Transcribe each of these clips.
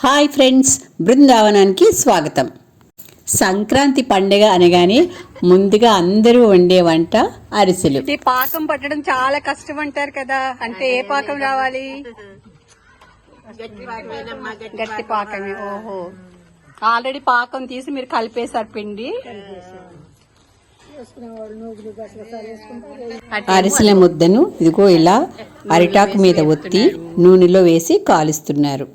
Hi friends బృందావనానికి స్వాగతం. సంక్రాంతి పండుగ అనగానే ముందుగా అందరూ వండే వంట అరిసెలు. పాకం పట్టడం చాలా కష్టం అంటారు కదా. అంటే ఏ పాకం రావాలి? గట్టి పాకమే ఓహో. ఆల్రెడీ పాకం తీసి మీరు కలిపేశారు పిండి. అరిసెల ముద్దను ఇదిగో ఇలా అరిటాకు మీద ఒత్తి నూనెలో వేసి కాలుస్తున్నారు.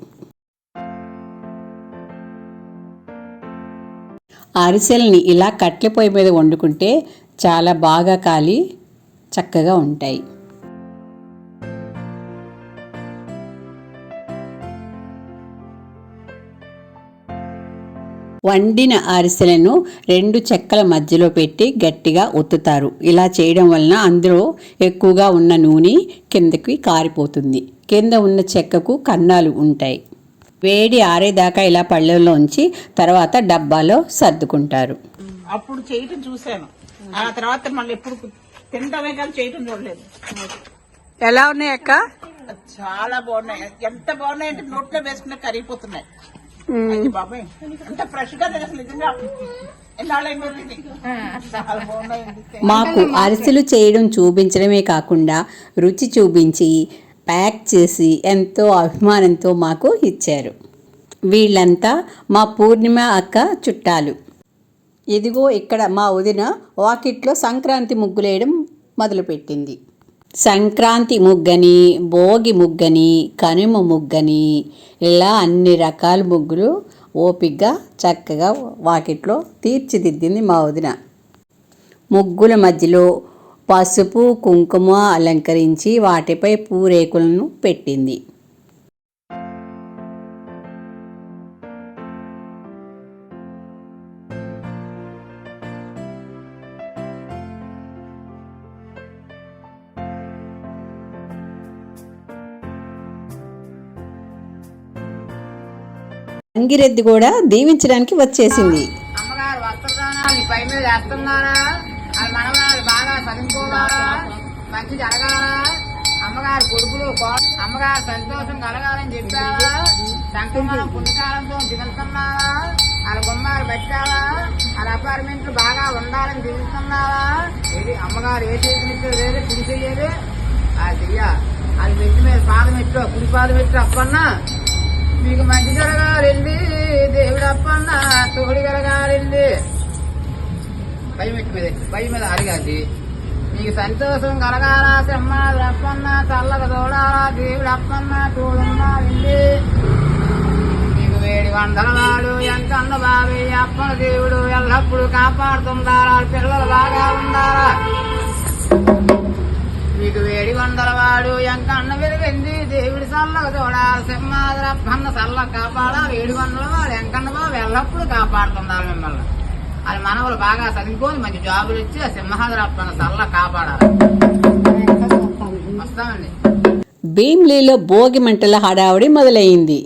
అరిసెల్ని ఇలా కట్ల పొయ్యి మీద వండుకుంటే చాలా బాగా కాలి చక్కగా ఉంటాయి. వండిన అరిసెలను రెండు చెక్కల మధ్యలో పెట్టి గట్టిగా ఒత్తుతారు. ఇలా చేయడం వలన అందులో ఎక్కువగా ఉన్న నూనె కిందకి కారిపోతుంది. కింద ఉన్న చెక్కకు కన్నాలు ఉంటాయి. వేడి ఆరేదాకా ఇలా పళ్ళెల్లో ఉంచి తర్వాత డబ్బాలో సర్దుకుంటారు. అప్పుడు చేయటం చూశాను. ఆ తర్వాత మళ్ళీ ఎప్పుడు తినడమే కానీ చేయటం చూడలేదు. ఎలా ఉన్నాయి అక్క? చాలా బాగున్నాయి. ఎంత బాగున్నాయి అంటే నోట్లో వేసుకునే కరిగిపోతున్నాయి. బాబాయ్. అంత ఫ్రెష్గా నిజంగా బాగున్నాయి మాకు అరిసెలు చేయడం చూపించడమే కాకుండా రుచి చూపించి ప్యాక్ చేసి ఎంతో అభిమానంతో మాకు ఇచ్చారు. వీళ్ళంతా మా పూర్ణిమ అక్క చుట్టాలు. ఇదిగో ఇక్కడ మా వదిన వాకిట్లో సంక్రాంతి ముగ్గులేయడం మొదలుపెట్టింది. సంక్రాంతి ముగ్గని భోగి ముగ్గని కనుమ ముగ్గని ఇలా అన్ని రకాల ముగ్గులు ఓపిగ్గా చక్కగా వాకిట్లో తీర్చిదిద్దింది మా వదిన. ముగ్గుల మధ్యలో పసుపు కుంకుమ అలంకరించి వాటిపై పూరేకులను పెట్టింది. అంగిరెద్ది కూడా దీవించడానికి వచ్చేసింది. అమ్మగారు వస్త్రదానాలు నీ పై మీద వేస్తున్నారా? అది మనవరాలు బాగా చదువుకోవాలా? మంచి జరగాలా? అమ్మగారు కొడుకులు అమ్మగారు సంతోషం కలగాలని చెప్పావా సంక్రమణం పుణ్యకాలంతో దిగుతున్నావా వాళ్ళ గుమ్మాలు పెట్టావా వాళ్ళ అపార్ట్మెంట్లు బాగా ఉండాలని దిగుతున్నావా ఇది అమ్మగారు ఏ చేతినిచ్చో లేదు కుడి చెయ్యదు. ఆ అది మెట్టు మీద పాదం మెట్టు కుడి పాదం మెట్టు అప్పన్నా. మీకు మంచి జరగాలండి దేవుడు అప్పన్న తోడు కలగాలండి. పై మీద పై మీద అరిగాది మీకు సంతోషం కలగాల సింహాలు రప్పన్న చల్లగా చూడాలా దేవుడు అప్పన్న తోడున్నారండి మీకు వేడి వందల వాడు ఎంత అన్న బావి అప్పన దేవుడు ఎల్లప్పుడూ కాపాడుతుండాలా పిల్లలు బాగా ఉండాలా. మీకు వేడి వందల వాడు ఎంత అన్న వెలిగింది దేవుడి సల్లగా చూడాలి సింహాద్రప్పన్న అన్న కాపాడా వేడి వందల వాడు ఎంకన్న బాబు ఎల్లప్పుడూ కాపాడుతుండాలి మిమ్మల్ని. అది మనవలు బాగా చదువుకొని మంచి జాబులు ఇచ్చి ఆ సింహాద్ర అన్న సల్ల కాపాడాలి. వస్తామండి. భీమ్లీలో భోగి మంటల హడావుడి మొదలైంది.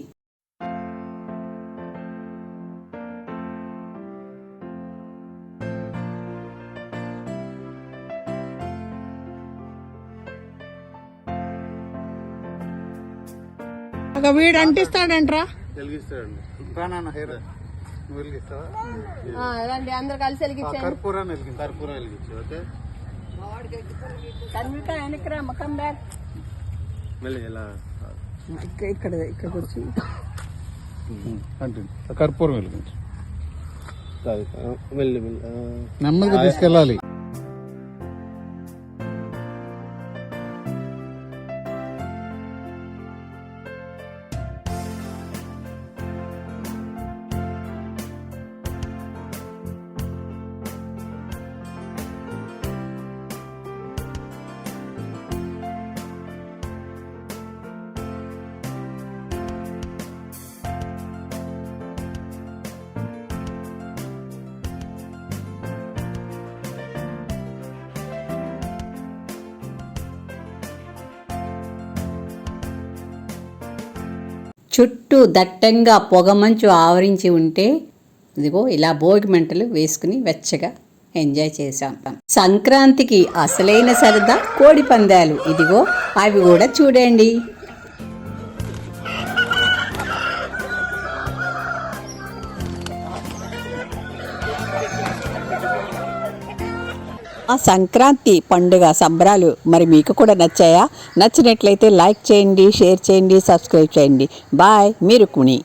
ఒక వీడు అంటిస్తాడంట్రా. వెలిగిస్తావా అందరు కలిసి ఆ, కర్పూరాన్ని వెలిగించు కర్పూరం వెలిగించు ఓకే? మళ్ళీ ఎలా? ఇక్కడ ఇక్కడికి వచ్చి అంటే కర్పూరం వెలిగించు. నెమ్మదిగా తీసుకెళ్ళాలి. చుట్టూ దట్టంగా పొగమంచు ఆవరించి ఉంటే ఇదిగో ఇలా భోగి మంటలు వేసుకుని వెచ్చగా ఎంజాయ్ చేశాం. సంక్రాంతికి అసలైన సరదా కోడి పందాలు. ఇదిగో అవి కూడా చూడండి. సంక్రాంతి పండుగ సంబరాలు మరి మీకు కూడా నచ్చాయా? నచ్చినట్లయితే లైక్ చేయండి షేర్ చేయండి సబ్స్క్రైబ్ చేయండి. బాయ్ మీరు కుని.